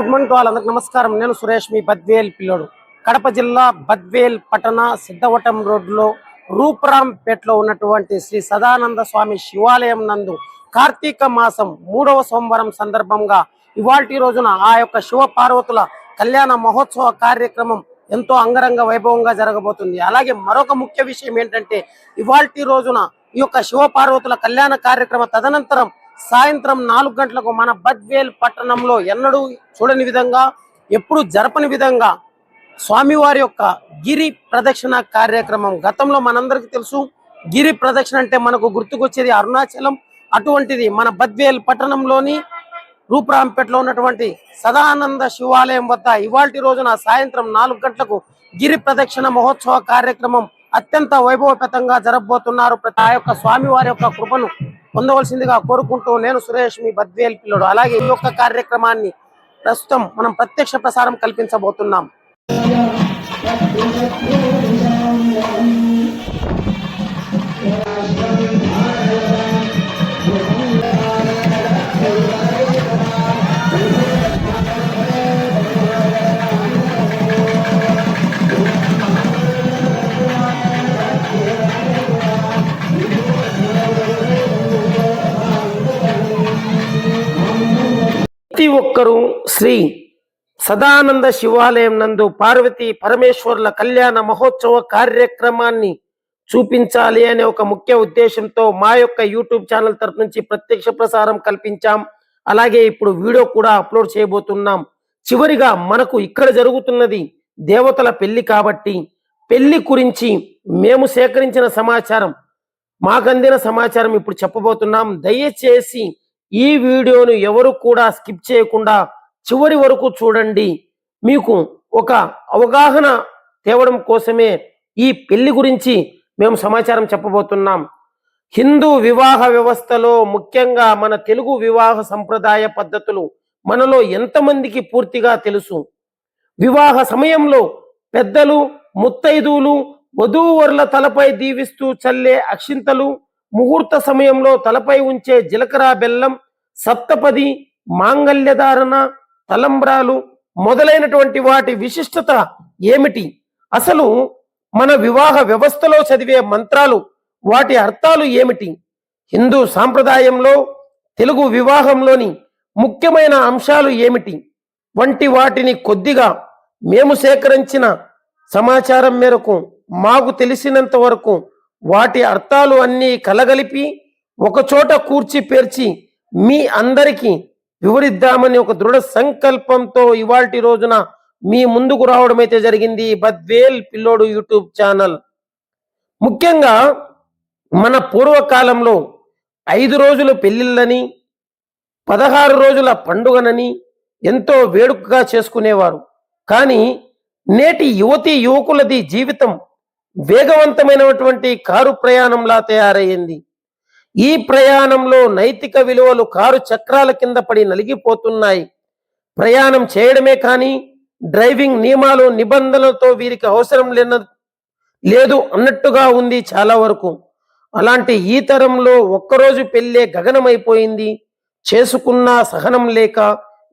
Good morning to all. అందరికి నమస్కారం. నేను సురేష్ మీ బద్వేల్ పిల్లోడు. కడప జిల్లా బద్వేల్ పట్టణ సిద్ధవటం రోడ్లో రూపురాంపేటలో ఉన్నటువంటి శ్రీ సదానంద స్వామి శివాలయం నందు కార్తీక మాసం మూడవ సోమవారం సందర్భంగా ఇవాల్టి రోజున ఆ యొక్క శివ పార్వతుల కళ్యాణ మహోత్సవ కార్యక్రమం ఎంతో అంగరంగ వైభవంగా జరగబోతుంది. అలాగే మరొక ముఖ్య విషయం ఏంటంటే ఇవాల్టి రోజున ఈ యొక్క శివ పార్వతుల కళ్యాణ కార్యక్రమ తదనంతరం సాయంత్రం నాలుగు గంటలకు మన బద్వేల్ పట్టణంలో ఎన్నడూ చూడని విధంగా ఎప్పుడు జరపని విధంగా స్వామివారి యొక్క గిరి ప్రదక్షిణ కార్యక్రమం గతంలో మనందరికీ తెలుసు. గిరి ప్రదక్షిణ అంటే మనకు గుర్తుకొచ్చేది అరుణాచలం. అటువంటిది మన బద్వేల్ పట్టణంలోని రూపురాంపేటలో ఉన్నటువంటి సదానంద శివాలయం వద్ద ఇవాల్టి రోజున సాయంత్రం నాలుగు గంటలకు గిరి ప్రదక్షిణ మహోత్సవ కార్యక్రమం అత్యంత వైభవపేతంగా జరగబోతున్నారు. ప్రతి ఆ యొక్క స్వామివారి యొక్క కృపను పొందవలసిందిగా కోరుకుంటూ నేను సురేష్ మీ బద్వేల్ పిల్లడు. అలాగే ఈ యొక్క కార్యక్రమాన్ని ప్రస్తుతం మనం ప్రత్యక్ష ప్రసారం కల్పించబోతున్నాం. ప్రతి ఒక్కరూ శ్రీ సదానంద శివాలయం నందు పార్వతి పరమేశ్వర్ల కళ్యాణ మహోత్సవ కార్యక్రమాన్ని చూపించాలి అనే ఒక ముఖ్య ఉద్దేశంతో మా యొక్క యూట్యూబ్ ఛానల్ తరపు నుంచి ప్రత్యక్ష ప్రసారం కల్పించాం. అలాగే ఇప్పుడు వీడియో కూడా అప్లోడ్ చేయబోతున్నాం. చివరిగా మనకు ఇక్కడ జరుగుతున్నది దేవతల పెళ్ళి కాబట్టి పెళ్ళి గురించి మేము సేకరించిన సమాచారం మాకందిన సమాచారం ఇప్పుడు చెప్పబోతున్నాం. దయచేసి ఈ వీడియోను ఎవరు కూడా స్కిప్ చేయకుండా చివరి వరకు చూడండి. మీకు ఒక అవగాహన తేవడం కోసమే ఈ పెళ్ళి గురించి మేము సమాచారం చెప్పబోతున్నాం. హిందూ వివాహ వ్యవస్థలో ముఖ్యంగా మన తెలుగు వివాహ సంప్రదాయ పద్ధతులు మనలో ఎంతమందికి పూర్తిగా తెలుసు? వివాహ సమయంలో పెద్దలు ముత్తైదువులు వధూవరుల తలపై దీవిస్తూ చల్లే అక్షింతలు ముహూర్త సమయంలో తలపై ఉంచే జీలకర్ర బెల్లం సప్తపది మాంగల్యధారణ తలంబ్రాలు మొదలైనటువంటి వాటి విశిష్టత ఏమిటి? అసలు మన వివాహ వ్యవస్థలో చదివే మంత్రాలు వాటి అర్థాలు ఏమిటి? హిందూ సాంప్రదాయంలో తెలుగు వివాహంలోని ముఖ్యమైన అంశాలు ఏమిటి? వంటి వాటిని కొద్దిగా మేము సేకరించిన సమాచారం మేరకు మాకు తెలిసినంత వరకు వాటి అర్థాలు అన్నీ కలగలిపి ఒకచోట కూర్చి పేర్చి మీ అందరికీ వివరిద్దామని ఒక దృఢ సంకల్పంతో ఇవాల్టి రోజున మీ ముందుకు రావడం అయితే జరిగింది. బద్వేల్ పిల్లోడు యూట్యూబ్ ఛానల్. ముఖ్యంగా మన పూర్వకాలంలో ఐదు రోజులు పెళ్ళిళ్ళని పదహారు రోజుల పండుగనని ఎంతో వేడుకగా చేసుకునేవారు. కానీ నేటి యువతి యువకులది జీవితం వేగవంతమైనటువంటి కారు ప్రయాణంలా తయారయ్యింది. ఈ ప్రయాణంలో నైతిక విలువలు కారు చక్రాల కింద పడి నలిగిపోతున్నాయి. ప్రయాణం చేయడమే కానీ డ్రైవింగ్ నియమాలు నిబంధనలతో వీరికి అవసరం లేన లేదు అన్నట్టుగా ఉంది చాలా వరకు. అలాంటి ఈ తరంలో ఒక్కరోజు పెళ్ళే గగనమైపోయింది. చేసుకున్న సహనం లేక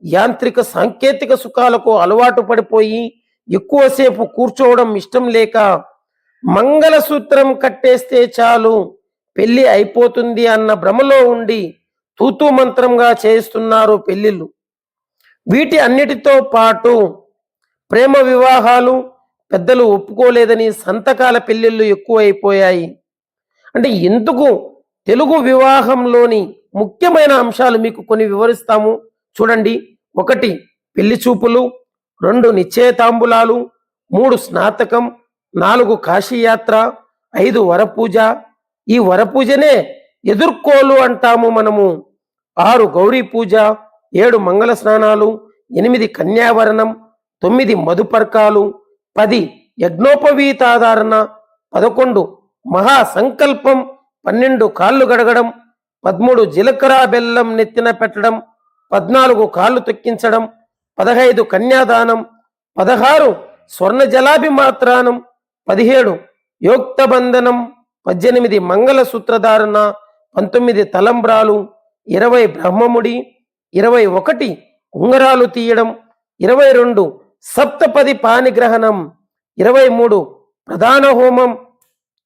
యాంత్రిక సాంకేతిక సుఖాలకు అలవాటు పడిపోయి ఎక్కువసేపు కూర్చోవడం ఇష్టం లేక మంగళసూత్రం కట్టేస్తే చాలు పెళ్ళి అయిపోతుంది అన్న భ్రమలో ఉండి తూతూ మంత్రంగా చేస్తున్నారు పెళ్ళిళ్ళు వీటి అన్నిటితో పాటు ప్రేమ వివాహాలు పెద్దలు ఒప్పుకోలేదని సంతకాల పెళ్ళిళ్ళు ఎక్కువైపోయాయి. అంటే ఎందుకు తెలుగు వివాహంలోని ముఖ్యమైన అంశాలు మీకు కొన్ని వివరిస్తాము. చూడండి ఒకటి పెళ్ళి చూపులు రెండు నిశ్చయతాంబులాలు మూడు స్నాతకం నాలుగు కాశీయాత్ర ఐదు వరపూజ. ఈ వరపూజనే ఎదుర్కోలు అంటాము మనము. ఆరు గౌరీ పూజ ఏడు మంగళ స్నానాలు ఎనిమిది కన్యావరణం తొమ్మిది మధుపర్కాలు పది యజ్ఞోపవీతాధారణ పదకొండు మహా సంకల్పం పన్నెండు కాళ్ళు గడగడం పదమూడు జీలకర్ర బెల్లం నెత్తిన పెట్టడం పద్నాలుగు కాళ్ళు తొక్కించడం పదహైదు కన్యాదానం పదహారు స్వర్ణ జలాభిమాత్రానం పదిహేడు. యోక్త బంధనం పద్దెనిమిది. మంగళ సూత్రధారణ పంతొమ్మిది. తలంబ్రాలు ఇరవై. బ్రహ్మముడి ఇరవై ఒకటి. ఉంగరాలు తీయడం ఇరవై రెండు. సప్తపది పానిగ్రహణం ఇరవై మూడు. ప్రధాన హోమం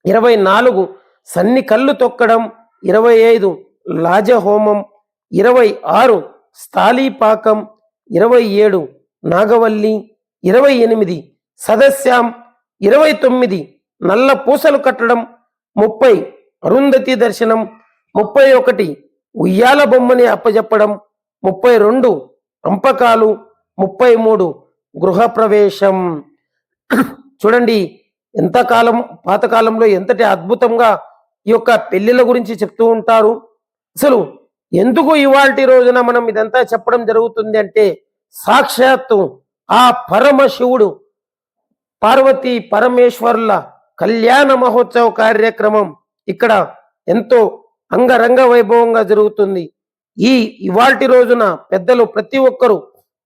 ఇరవై నాలుగు. సన్ని కళ్ళు తొక్కడం ఇరవై ఐదు. లాజహోమం ఇరవై ఆరు. స్థాళీపాకం ఇరవై ఏడు. నాగవల్లి ఇరవై ఎనిమిది. సదస్యాం ఇరవై తొమ్మిది నల్ల పూసలు కట్టడం ముప్పై అరుంధతి దర్శనం ముప్పై ఒకటి ఉయ్యాల బొమ్మని అప్పజెప్పడం ముప్పై రెండు అంపకాలు ముప్పై మూడు గృహప్రవేశం. చూడండి ఎంతకాలం పాతకాలంలో ఎంతటి అద్భుతంగా ఈ యొక్క పెళ్ళిళ్ళ గురించి చెప్తూ ఉంటారు. అసలు ఎందుకు ఇవాళ రోజున మనం ఇదంతా చెప్పడం జరుగుతుంది అంటే సాక్షాత్తు ఆ పరమశివుడు పార్వతీ పరమేశ్వరుల కళ్యాణ మహోత్సవ కార్యక్రమం ఇక్కడ ఎంతో అంగరంగ వైభవంగా జరుగుతుంది. ఈ ఇవాల్టి రోజున పెద్దలు ప్రతి ఒక్కరూ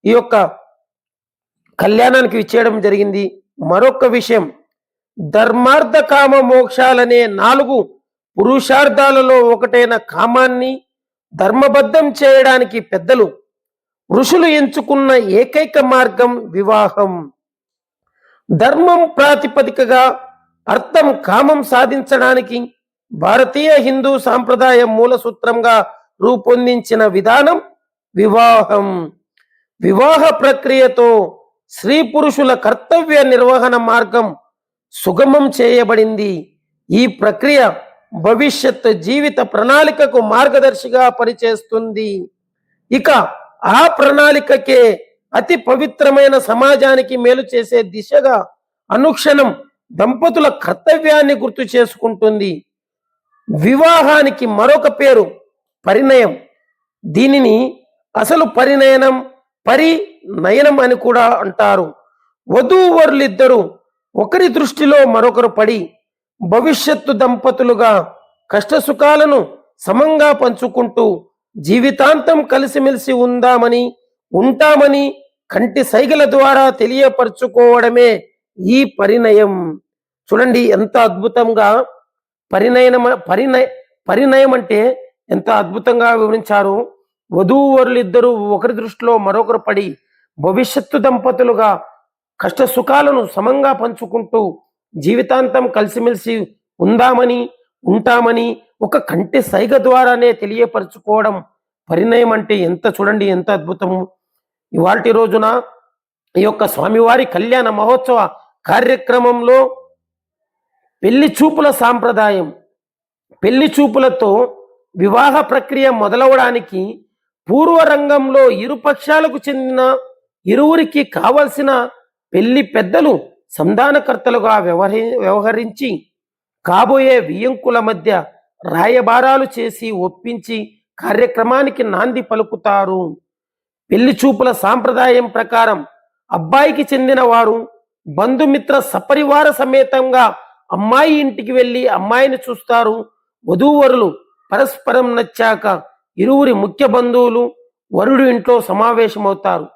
ఈ యొక్క కళ్యాణానికి ఇచ్చేయడం జరిగింది. మరొక విషయం ధర్మార్థ కామ మోక్షాలనే నాలుగు పురుషార్థాలలో ఒకటైన కామాన్ని ధర్మబద్ధం చేయడానికి పెద్దలు ఋషులు ఎంచుకున్న ఏకైక మార్గం వివాహం. ధర్మం ప్రాతిపదికగా అర్థం కామం సాధించడానికి భారతీయ హిందూ సాంప్రదాయ మూల సూత్రంగా రూపొందించిన విధానం వివాహం. వివాహ ప్రక్రియతో స్త్రీ పురుషుల కర్తవ్య నిర్వహణ మార్గం సుగమం చేయబడింది. ఈ ప్రక్రియ భవిష్యత్ జీవిత ప్రణాళికకు మార్గదర్శిగా పనిచేస్తుంది. ఇక ఆ ప్రణాళికకే అతి పవిత్రమైన సమాజానికి మేలు చేసే దిశగా అనుక్షణం దంపతుల కర్తవ్యాన్ని గుర్తు చేసుకుంటుంది. వివాహానికి మరొక పేరు పరిణయం. దీనిని అసలు పరిణయనం పరినయనం అని కూడా అంటారు. వధూవరులిద్దరూ ఒకరి దృష్టిలో మరొకరు పడి భవిష్యత్తు దంపతులుగా కష్టసుఖాలను సమంగా పంచుకుంటూ జీవితాంతం కలిసిమెలిసి ఉందామని ఉంటామని కంటి సైగల ద్వారా తెలియపరచుకోవడమే ఈ పరిణయం. చూడండి ఎంత అద్భుతంగా పరిణయనం పరిణయ పరిణయం అంటే ఎంత అద్భుతంగా వివరించారు. వధూవరులిద్దరూ ఒకరి దృష్టిలో మరొకరు పడి భవిష్యత్తు దంపతులుగా కష్ట సుఖాలను సమంగా పంచుకుంటూ జీవితాంతం కలిసిమెలిసి ఉందామని ఉంటామని ఒక కంటి సైగ ద్వారానే తెలియపరచుకోవడం పరిణయం అంటే ఎంత చూడండి ఎంత అద్భుతము. ఇవాల్టి రోజున ఈ యొక్క స్వామివారి కళ్యాణ మహోత్సవ కార్యక్రమంలో పెళ్ళి చూపుల సాంప్రదాయం పెళ్ళి చూపులతో వివాహ ప్రక్రియ మొదలవడానికి పూర్వ రంగంలో ఇరు పక్షాలకు చెందిన ఇరువురికి కావలసిన పెళ్ళి పెద్దలు సంధానకర్తలుగా వ్యవహరి వ్యవహరించి కాబోయే వియంకుల మధ్య రాయబారాలు చేసి ఒప్పించి కార్యక్రమానికి నాంది పలుకుతారు. పెళ్ళి చూపుల సాంప్రదాయం ప్రకారం అబ్బాయికి చెందిన వారు బంధుమిత్ర సపరివార సమేతంగా అమ్మాయి ఇంటికి వెళ్ళి అమ్మాయిని చూస్తారు. వధూవరులు పరస్పరం నచ్చాక ఇరువురి ముఖ్య బంధువులు వరుడు ఇంట్లో సమావేశమవుతారు.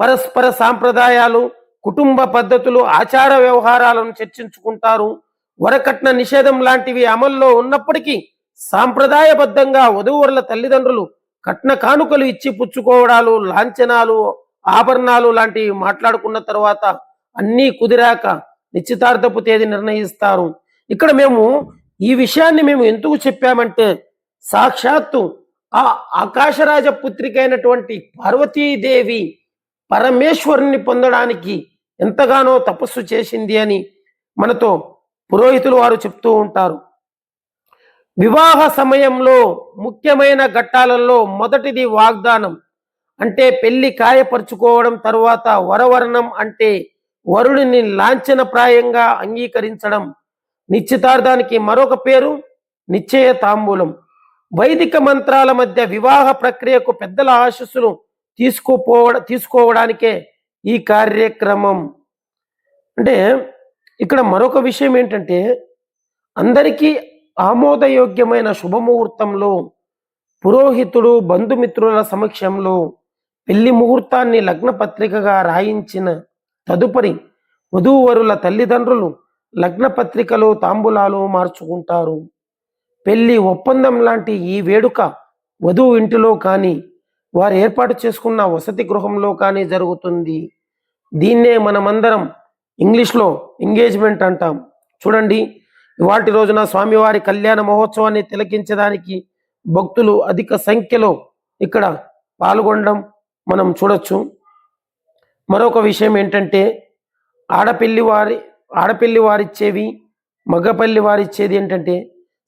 పరస్పర సాంప్రదాయాలు కుటుంబ పద్ధతులు ఆచార వ్యవహారాలను చర్చించుకుంటారు. వరకట్న నిషేధం లాంటివి అమల్లో ఉన్నప్పటికీ సాంప్రదాయబద్ధంగా వధూవరుల తల్లిదండ్రులు కట్న కానుకలు ఇచ్చి పుచ్చుకోవడాలు లాంఛనాలు ఆభరణాలు లాంటివి మాట్లాడుకున్న తర్వాత అన్నీ కుదిరాక నిశ్చితార్థపు తేదీ నిర్ణయిస్తారు. ఇక్కడ మేము ఈ విషయాన్ని మేము ఎందుకు చెప్పామంటే సాక్షాత్తు ఆ ఆకాశరాజ పుత్రిక అయినటువంటి పార్వతీదేవి పరమేశ్వరుని పొందడానికి ఎంతగానో తపస్సు చేసింది అని మనతో పురోహితులు వారు చెప్తూ ఉంటారు. వివాహ సమయంలో ముఖ్యమైన ఘట్టాలలో మొదటిది వాగ్దానం. అంటే పెళ్ళి కాయపరుచుకోవడం తరువాత వరవర్ణం అంటే వరుడిని లాంఛనప్రాయంగా అంగీకరించడం. నిశ్చితార్థానికి మరొక పేరు నిశ్చయ తాంబూలం వైదిక మంత్రాల మధ్య వివాహ ప్రక్రియకు పెద్దల ఆశస్సులు తీసుకుపోవ తీసుకోవడానికే ఈ కార్యక్రమం. అంటే ఇక్కడ మరొక విషయం ఏంటంటే అందరికీ ఆమోదయోగ్యమైన శుభముహూర్తంలో పురోహితుడు బంధుమిత్రుల సమక్షంలో పెళ్ళి ముహూర్తాన్ని లగ్నపత్రికగా రాయించిన తదుపరి వధూవరుల తల్లిదండ్రులు లగ్నపత్రికలు తాంబూలాలు మార్చుకుంటారు. పెళ్ళి ఒప్పందం లాంటి ఈ వేడుక వధువు ఇంటిలో కానీ వారు ఏర్పాటు చేసుకున్న వసతి గృహంలో కానీ జరుగుతుంది. దీన్నే మనమందరం ఇంగ్లీష్లో ఎంగేజ్మెంట్ అంటాం. చూడండి ఇవాటి రోజున స్వామివారి కళ్యాణ మహోత్సవాన్ని తిలకించడానికి భక్తులు అధిక సంఖ్యలో ఇక్కడ పాల్గొనడం మనం చూడొచ్చు. మరొక విషయం ఏంటంటే ఆడపిల్లి వారి ఆడపిల్లి వారిచ్చేవి మగపల్లి వారిచ్చేది ఏంటంటే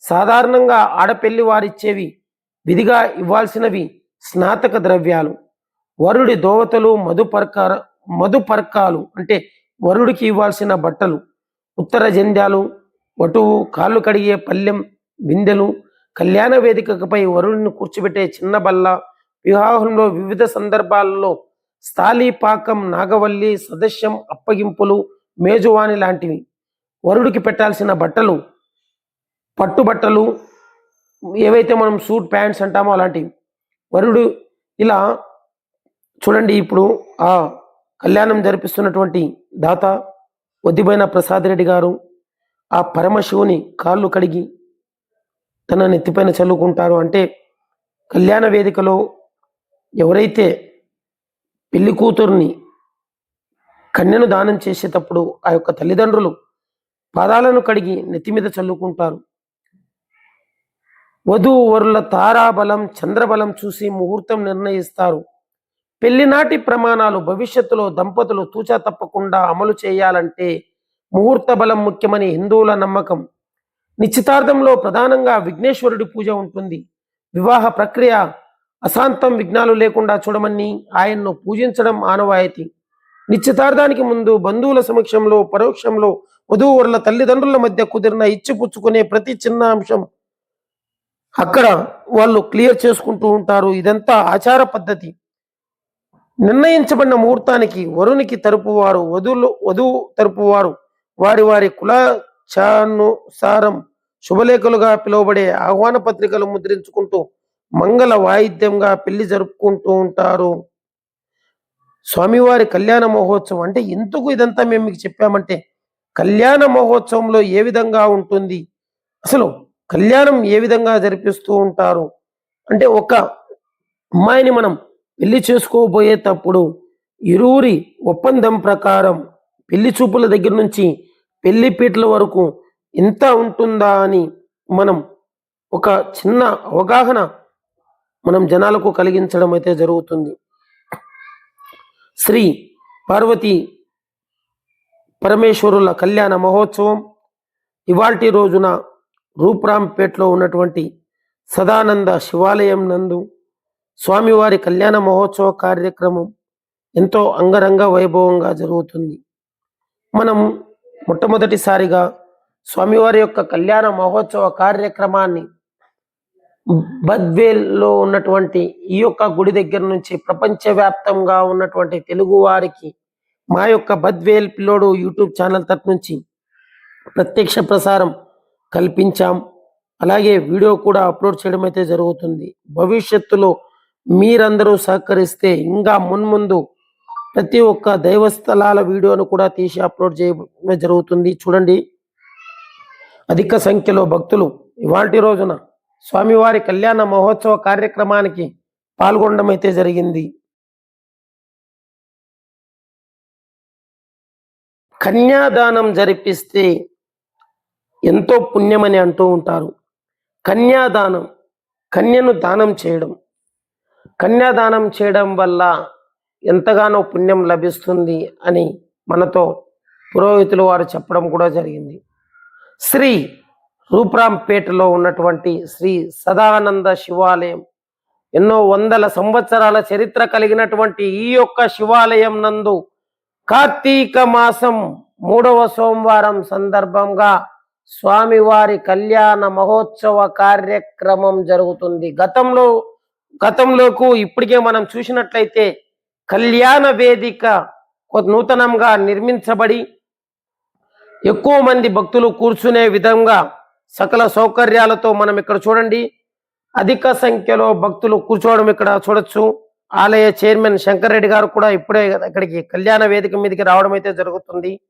సాధారణంగా ఆడపిల్లి వారిచ్చేవి విధిగా ఇవ్వాల్సినవి స్నాతక ద్రవ్యాలు. వరుడి దోవతలు మధుపర్కార మధుపర్కాలు అంటే వరుడికి ఇవ్వాల్సిన బట్టలు ఉత్తర జంధ్యాలు వటువు కాళ్ళు కడిగే పల్లెం బిందెలు కళ్యాణ వేదికపై వరుడిని కూర్చోబెట్టే చిన్న బల్ల వివాహంలో వివిధ సందర్భాలలో స్థాళీ పాకం నాగవల్లి సదస్యం అప్పగింపులు మేజువాణి లాంటివి. వరుడికి పెట్టాల్సిన బట్టలు పట్టుబట్టలు ఏవైతే మనం సూట్ ప్యాంట్స్ అంటామో అలాంటివి. వరుడు ఇలా చూడండి ఇప్పుడు ఆ కళ్యాణం జరిపిస్తున్నటువంటి దాత వద్దిపోయిన ప్రసాద్ రెడ్డి గారు ఆ పరమశివుని కాళ్ళు కడిగి తన నెత్తిపైన చల్లుకుంటారు అంటే కళ్యాణ వేదికలో ఎవరైతే పెళ్ళి కూతుర్ని కన్యను దానం చేసేటప్పుడు ఆ యొక్క తల్లిదండ్రులు పాదాలను కడిగి నెత్తి మీద చల్లుకుంటారు. వధువు వరుల తారాబలం చంద్రబలం చూసి ముహూర్తం నిర్ణయిస్తారు. పెళ్ళినాటి ప్రమాణాలు భవిష్యత్తులో దంపతులు తూచా తప్పకుండా అమలు చేయాలంటే ముహూర్త బలం ముఖ్యమని హిందువుల నమ్మకం. నిశ్చితార్థంలో ప్రధానంగా విఘ్నేశ్వరుడి పూజ ఉంటుంది. వివాహ ప్రక్రియ అశాంతం విఘ్నాలు లేకుండా చూడమని ఆయన్ను పూజించడం ఆనవాయితీ. నిశ్చితార్థానికి ముందు బంధువుల సమక్షంలో పరోక్షంలో వధూవరుల తల్లిదండ్రుల మధ్య కుదిరిన ఇచ్చిపుచ్చుకునే ప్రతి చిన్న అంశం అక్కడ వాళ్ళు క్లియర్ చేసుకుంటూ ఉంటారు. ఇదంతా ఆచార పద్ధతి. నిర్ణయించబడిన ముహూర్తానికి వరునికి తరపువారు వధువులు వధువు తరపువారు వారి వారి కులాచానుసారం శుభలేఖలుగా పిలువబడే ఆహ్వాన పత్రికలు ముద్రించుకుంటూ మంగళ వాయిద్యంగా పెళ్ళి జరుపుకుంటూ ఉంటారు. స్వామివారి కళ్యాణ మహోత్సవం అంటే ఎందుకు ఇదంతా మేము మీకు చెప్పామంటే కళ్యాణ మహోత్సవంలో ఏ విధంగా ఉంటుంది? అసలు కళ్యాణం ఏ విధంగా జరిపిస్తూ ఉంటారు? అంటే ఒక అమ్మాయిని మనం పెళ్ళి చేసుకోబోయేటప్పుడు ఇరువురి ఒప్పందం ప్రకారం పెళ్ళి చూపుల దగ్గర నుంచి పెళ్ళి పీటల వరకు ఎంత ఉంటుందా అని మనం ఒక చిన్న అవగాహన మనం జనాలకు కలిగించడం అయితే జరుగుతుంది. శ్రీ పార్వతి పరమేశ్వరుల కళ్యాణ మహోత్సవం ఇవాల్టి రోజున రూప్రాంపేట్లో ఉన్నటువంటి సదానంద శివాలయం నందు స్వామివారి కళ్యాణ మహోత్సవ కార్యక్రమం ఎంతో అంగరంగ వైభవంగా జరుగుతుంది. మనం మొట్టమొదటిసారిగా స్వామివారి యొక్క కళ్యాణ మహోత్సవ కార్యక్రమాన్ని బద్వేల్లో ఉన్నటువంటి ఈ యొక్క గుడి దగ్గర నుంచి ప్రపంచవ్యాప్తంగా ఉన్నటువంటి తెలుగు వారికి మా యొక్క బద్వేల్ పిల్లోడు యూట్యూబ్ ఛానల్ తరపు నుంచి ప్రత్యక్ష ప్రసారం కల్పించాం. అలాగే వీడియో కూడా అప్లోడ్ చేయడం అయితే జరుగుతుంది. భవిష్యత్తులో మీరందరూ సహకరిస్తే ఇంకా మున్ముందు ప్రతి ఒక్క దైవస్థలాల వీడియోను కూడా తీసి అప్లోడ్ చేయడం జరుగుతుంది. చూడండి. అధిక సంఖ్యలో భక్తులు ఇవాటి రోజున స్వామివారి కళ్యాణ మహోత్సవ కార్యక్రమానికి పాల్గొనడం అయితే జరిగింది. కన్యాదానం జరిపిస్తే ఎంతో పుణ్యమని అంటూ ఉంటారు. కన్యాదానం కన్యను దానం చేయడం. కన్యాదానం చేయడం వల్ల ఎంతగానో పుణ్యం లభిస్తుంది అని మనతో పురోహితులు వారు చెప్పడం కూడా జరిగింది. శ్రీ రూప్రాంపేటలో ఉన్నటువంటి శ్రీ సదానంద శివాలయం ఎన్నో వందల సంవత్సరాల చరిత్ర కలిగినటువంటి ఈ యొక్క శివాలయం నందు కార్తీక మాసం మూడవ సోమవారం సందర్భంగా స్వామివారి కళ్యాణ మహోత్సవ కార్యక్రమం జరుగుతుంది. గతంలో గతంలోకు ఇప్పటికే మనం చూసినట్లయితే కళ్యాణ వేదిక కొ- నూతనంగా నిర్మించబడి ఎక్కువ మంది భక్తులు కూర్చునే విధంగా సకల సౌకర్యాలతో మనం ఇక్కడ చూడండి. అధిక సంఖ్యలో భక్తులు కూర్చోవడం ఇక్కడ చూడొచ్చు. ఆలయ చైర్మన్ శంకర్ రెడ్డి గారు కూడా ఇప్పుడే ఇక్కడికి కళ్యాణ వేదిక మీదకి రావడం అయితే జరుగుతుంది.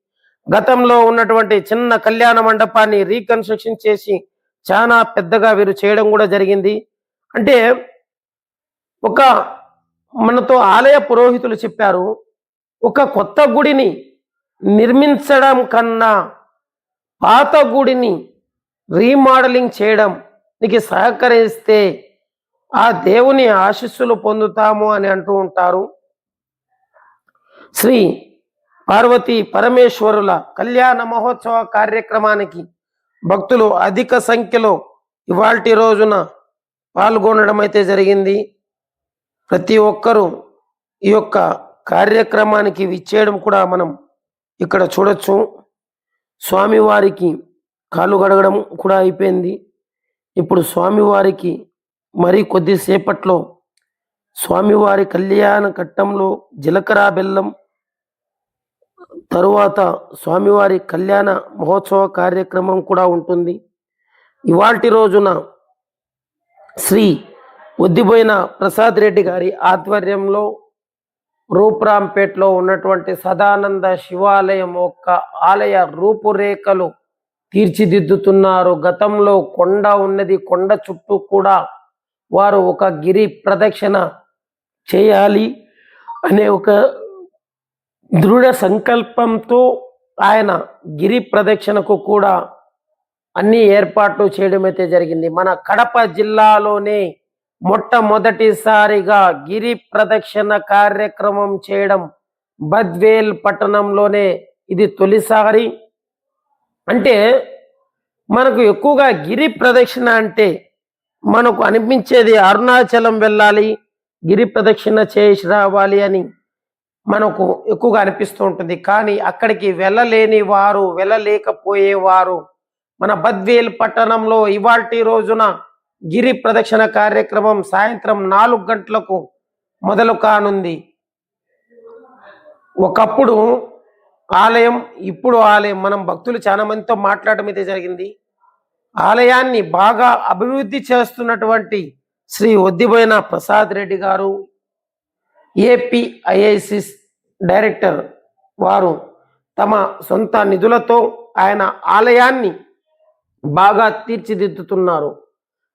గతంలో ఉన్నటువంటి చిన్న కళ్యాణ మండపాన్ని రీకన్స్ట్రక్షన్ చేసి చాలా పెద్దగా వీరు చేయడం కూడా జరిగింది. అంటే ఒక మనతో ఆలయ పురోహితులు చెప్పారు ఒక కొత్త గుడిని నిర్మించడం కన్నా పాత గుడిని రీమోడలింగ్ చేయడం నీకు సహకరిస్తే ఆ దేవుని ఆశీస్సులు పొందుతాము అని అంటూ ఉంటారు. శ్రీ పార్వతీ పరమేశ్వరుల కళ్యాణ మహోత్సవ కార్యక్రమానికి భక్తులు అధిక సంఖ్యలో ఇవాల్టి రోజున పాల్గొనడం అయితే జరిగింది. ప్రతి ఒక్కరూ ఈ యొక్క కార్యక్రమానికి విచ్చేయడం కూడా మనం ఇక్కడ చూడొచ్చు. స్వామివారికి కాలు గడగడం కూడా అయిపోయింది. ఇప్పుడు స్వామివారికి మరి కొద్దిసేపట్లో స్వామివారి కళ్యాణ ఘట్టంలో జీలకర్ర బెల్లం తరువాత స్వామివారి కళ్యాణ మహోత్సవ కార్యక్రమం కూడా ఉంటుంది. ఇవాటి రోజున శ్రీ ఉద్దిపోయిన ప్రసాద్ రెడ్డి గారి ఆధ్వర్యంలో రూప్రాంపేట్లో ఉన్నటువంటి సదానంద శివాలయం యొక్క ఆలయ రూపురేఖలు తీర్చిదిద్దుతున్నారు. గతంలో కొండ ఉన్నది కొండ చుట్టూ కూడా వారు ఒక గిరి ప్రదక్షిణ చేయాలి అనే ఒక దృఢ సంకల్పంతో ఆయన గిరి ప్రదక్షిణకు కూడా అన్ని ఏర్పాట్లు చేయడం అయితే జరిగింది. మన కడప జిల్లాలోనే మొట్టమొదటిసారిగా గిరి ప్రదక్షిణ కార్యక్రమం చేయడం బద్వేల్ పట్టణంలోనే ఇది తొలిసారి. అంటే మనకు ఎక్కువగా గిరి ప్రదక్షిణ అంటే మనకు అనిపించేది అరుణాచలం వెళ్ళాలి గిరి ప్రదక్షిణ చేసి రావాలి అని మనకు ఎక్కువగా అనిపిస్తూ ఉంటుంది. కానీ అక్కడికి వెళ్ళలేని వారు వెళ్ళలేకపోయేవారు మన బద్వేల్ పట్టణంలో ఇవాల్టి రోజున గిరి ప్రదక్షిణ కార్యక్రమం సాయంత్రం నాలుగు గంటలకు మొదలు కానుంది. ఒకప్పుడు ఆలయం ఇప్పుడు ఆలయం. మనం భక్తులు చాలా మందితో మాట్లాడడం అయితే జరిగింది. ఆలయాన్ని బాగా అభివృద్ధి చేస్తున్నటువంటి శ్రీ ఒద్దిబోయిన ప్రసాద్ రెడ్డి గారు ఏపీఐఐసిస్ డైరెక్టర్ వారు తమ సొంత నిధులతో ఆయన ఆలయాన్ని బాగా తీర్చిదిద్దుతున్నారు.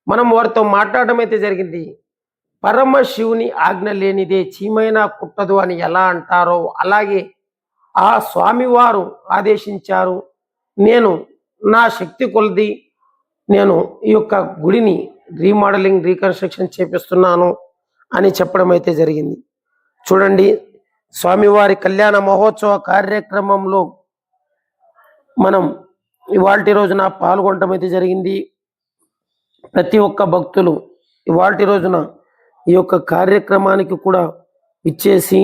మనం వారితో మాట్లాడటం అయితే జరిగింది. పరమశివుని ఆజ్ఞ లేనిదే చీమైనా కుట్టదు అని ఎలా అంటారో అలాగే ఆ స్వామివారు ఆదేశించారు. నేను నా శక్తి కొలది నేను ఈ యొక్క గుడిని రీమోడలింగ్ రీకన్స్ట్రక్షన్ చేపిస్తున్నాను అని చెప్పడం అయితే జరిగింది. చూడండి స్వామివారి కళ్యాణ మహోత్సవ కార్యక్రమంలో మనం ఇవాళ రోజున పాల్గొనడం అయితే జరిగింది. ప్రతి ఒక్క భక్తులు ఇవాటి రోజున ఈ యొక్క కార్యక్రమానికి కూడా ఇచ్చేసి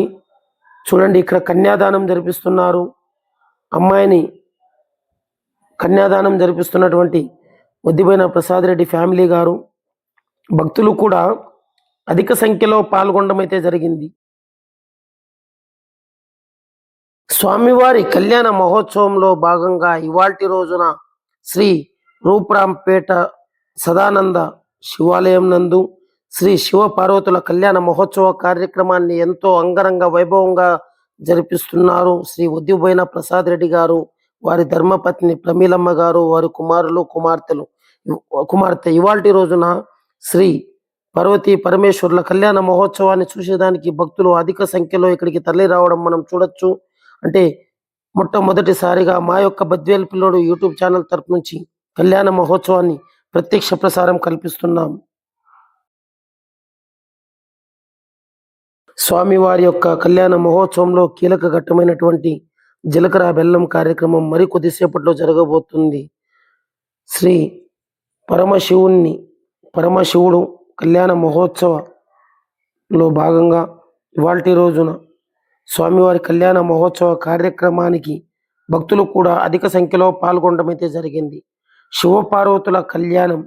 చూడండి ఇక్కడ కన్యాదానం జరిపిస్తున్నారు. అమ్మాయిని కన్యాదానం జరిపిస్తున్నటువంటి వద్దిపోయిన ప్రసాద్ రెడ్డి ఫ్యామిలీ గారు భక్తులు కూడా అధిక సంఖ్యలో పాల్గొనడం అయితే జరిగింది. స్వామివారి కళ్యాణ మహోత్సవంలో భాగంగా ఇవాల్టి రోజున శ్రీ రూపురాంపేట సదానంద శివాలయం నందు శ్రీ శివ పార్వతుల కళ్యాణ మహోత్సవ కార్యక్రమాన్ని ఎంతో అంగరంగ వైభవంగా జరిపిస్తున్నారు. శ్రీ ఉద్యుబోయిన ప్రసాద్ రెడ్డి గారు వారి ధర్మపత్ని ప్రమీలమ్మ గారు వారి కుమారులు కుమార్తెలు కుమార్తె ఇవాల్టి రోజున శ్రీ పార్వతీ పరమేశ్వరుల కళ్యాణ మహోత్సవాన్ని చూసేదానికి భక్తులు అధిక సంఖ్యలో ఇక్కడికి తరలి రావడం మనం చూడొచ్చు. అంటే మొట్టమొదటిసారిగా మా యొక్క బద్వేల్ పిల్లోడు యూట్యూబ్ ఛానల్ తరపు నుంచి కళ్యాణ మహోత్సవాన్ని ప్రత్యక్ష ప్రసారం కల్పిస్తున్నాం. స్వామివారి యొక్క కళ్యాణ మహోత్సవంలో కీలక ఘట్టమైనటువంటి జీలకర్ర బెల్లం కార్యక్రమం మరి కొద్దిసేపట్లో జరగబోతుంది. శ్రీ పరమశివుణ్ణి పరమశివుడు కళ్యాణ మహోత్సవలో భాగంగా ఇవాల్టి రోజున స్వామివారి కళ్యాణ మహోత్సవ కార్యక్రమానికి భక్తులు కూడా అధిక సంఖ్యలో పాల్గొనడం అయితే జరిగింది. శివపార్వతుల కళ్యాణం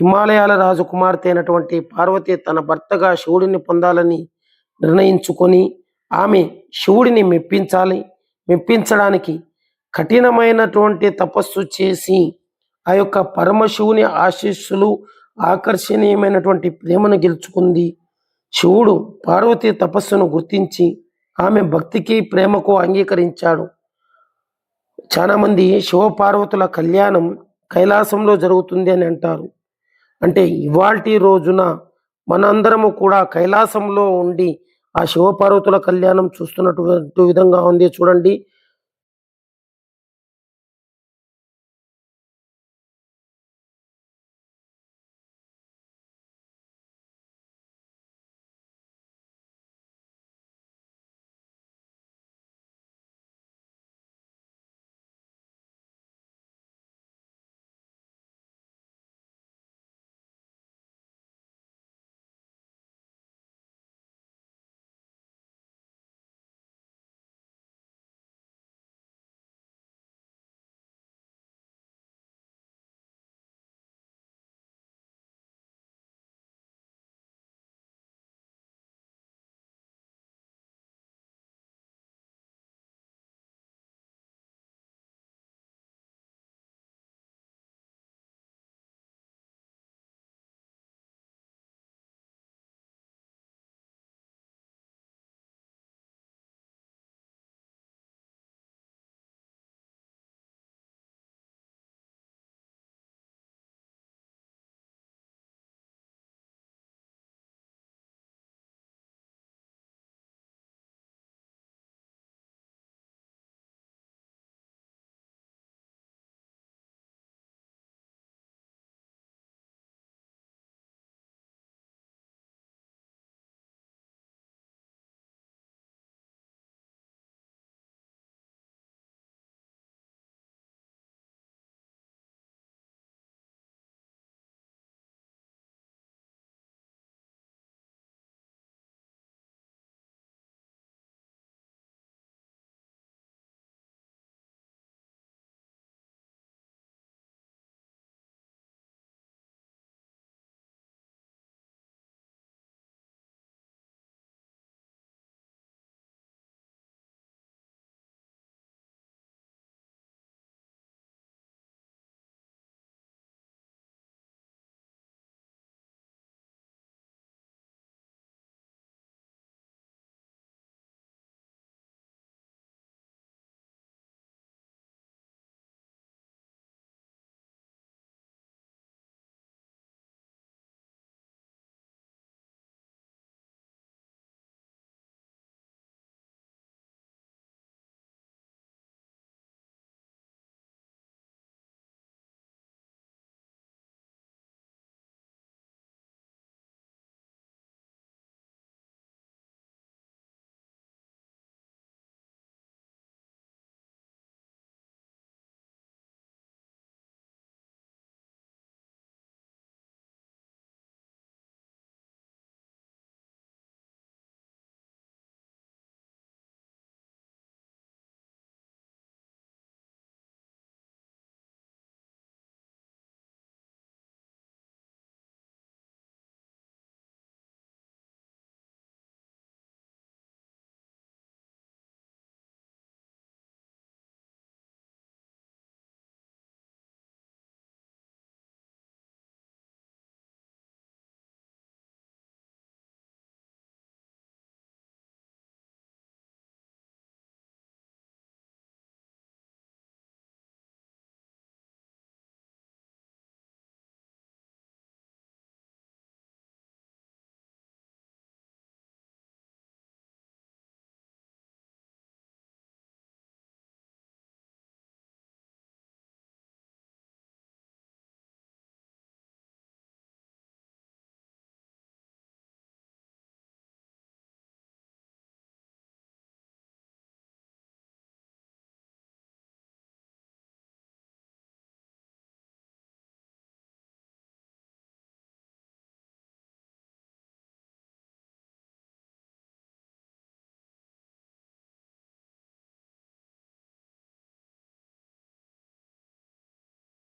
హిమాలయాల రాజు కుమార్తె అయినటువంటి పార్వతి తన భర్తగా శివుడిని పొందాలని నిర్ణయించుకొని ఆమె శివుడిని మెప్పించాలి. మెప్పించడానికి కఠినమైనటువంటి తపస్సు చేసి ఆ యొక్క పరమశివుని ఆశీస్సులు ఆకర్షణీయమైనటువంటి ప్రేమను గెలుచుకుంది. శివుడు పార్వతి తపస్సును గుర్తించి ఆమె భక్తికి ప్రేమకు అంగీకరించాడు. చాలామంది శివపార్వతుల కళ్యాణం కైలాసంలో జరుగుతుంది అని అంటారు. అంటే ఇవాల్టి రోజున మనందరము కూడా కైలాసంలో ఉండి ఆ శివపార్వతుల కళ్యాణం చూస్తున్నటువంటి విధంగా ఉంది చూడండి.